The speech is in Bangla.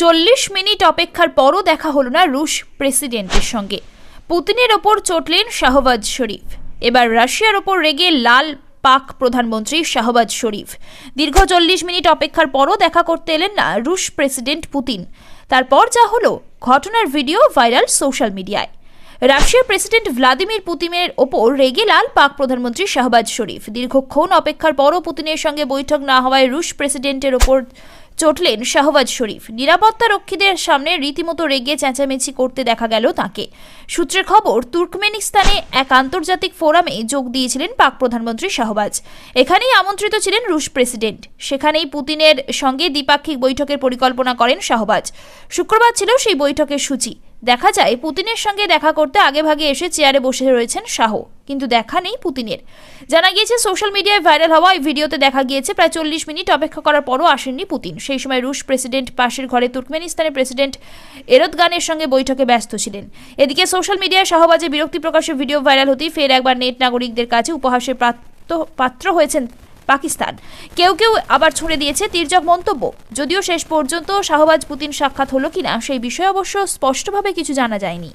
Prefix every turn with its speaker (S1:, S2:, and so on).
S1: চল্লিশ মিনিট অপেক্ষার পরও দেখা হলো না রুশ প্রেসিডেন্টের সঙ্গে। পুতিনের ওপর চটলেন শাহবাজ শরীফ। এবার রাশিয়ার ওপর রেগে লাল পাক প্রধানমন্ত্রী শাহবাজ শরীফ। দীর্ঘ চল্লিশ মিনিট অপেক্ষার পরও দেখা করতে এলেন না রুশ প্রেসিডেন্ট পুতিন। তারপর যা হলো, ঘটনার ভিডিও ভাইরাল সোশ্যাল মিডিয়ায়। রাশিয়ার প্রেসিডেন্ট ভ্লাদিমির পুতিনের ওপর রেগে লাল পাক প্রধানমন্ত্রী শাহবাজ শরীফ। দীর্ঘক্ষণ অপেক্ষার পরও পুতিনের সঙ্গে বৈঠক না হওয়ায় রুশ প্রেসিডেন্টের ওপর চটলেন শাহবাজ শরীফ। নিরাপত্তা রক্ষীদের সামনে রীতিমতো রেগে চেঁচামেচি করতে দেখা গেল তাকে। সূত্রের খবর, তুর্কমেনিস্তানে এক আন্তর্জাতিক ফোরামে যোগ দিয়েছিলেন পাক প্রধানমন্ত্রী শাহবাজ। এখানেই আমন্ত্রিত ছিলেন রুশ প্রেসিডেন্ট। সেখানেই পুতিনের সঙ্গে দ্বিপাক্ষিক বৈঠকের পরিকল্পনা করেন শাহবাজ। শুক্রবার ছিল সেই বৈঠকের সূচি। দেখা যায়, পুতিনের সঙ্গে দেখা করতে আগেভাগে এসে চেয়ারে বসে রয়েছেন শাহ, কিন্তু দেখা নেই পুতিনের। জানা গিয়েছে, সোশ্যাল মিডিয়ায় ভাইরাল হওয়া এই ভিডিওতে দেখা গিয়েছে, প্রায় চল্লিশ মিনিট অপেক্ষা করার পরও আসেননি পুতিন। সেই সময় রুশ প্রেসিডেন্ট পাশের ঘরে তুর্কমেনিস্তানের প্রেসিডেন্ট এরদগানের সঙ্গে বৈঠকে ব্যস্ত ছিলেন। এদিকে সোশ্যাল মিডিয়ায় শাহবাজে বিরক্তি প্রকাশের ভিডিও ভাইরাল হতেই ফের একবার নেট নাগরিকদের কাছে উপহাসের প্রাপ্ত- পাত্র হয়েছেন পাকিস্তান। কেউ কেউ আবার ছুঁড়ে দিয়েছে তির্যক মন্তব্য। যদিও শেষ পর্যন্ত শাহবাজ পুতিন সাক্ষাৎ হলো কিনা সেই বিষয়ে অবশ্য স্পষ্টভাবে কিছু জানা যায়নি।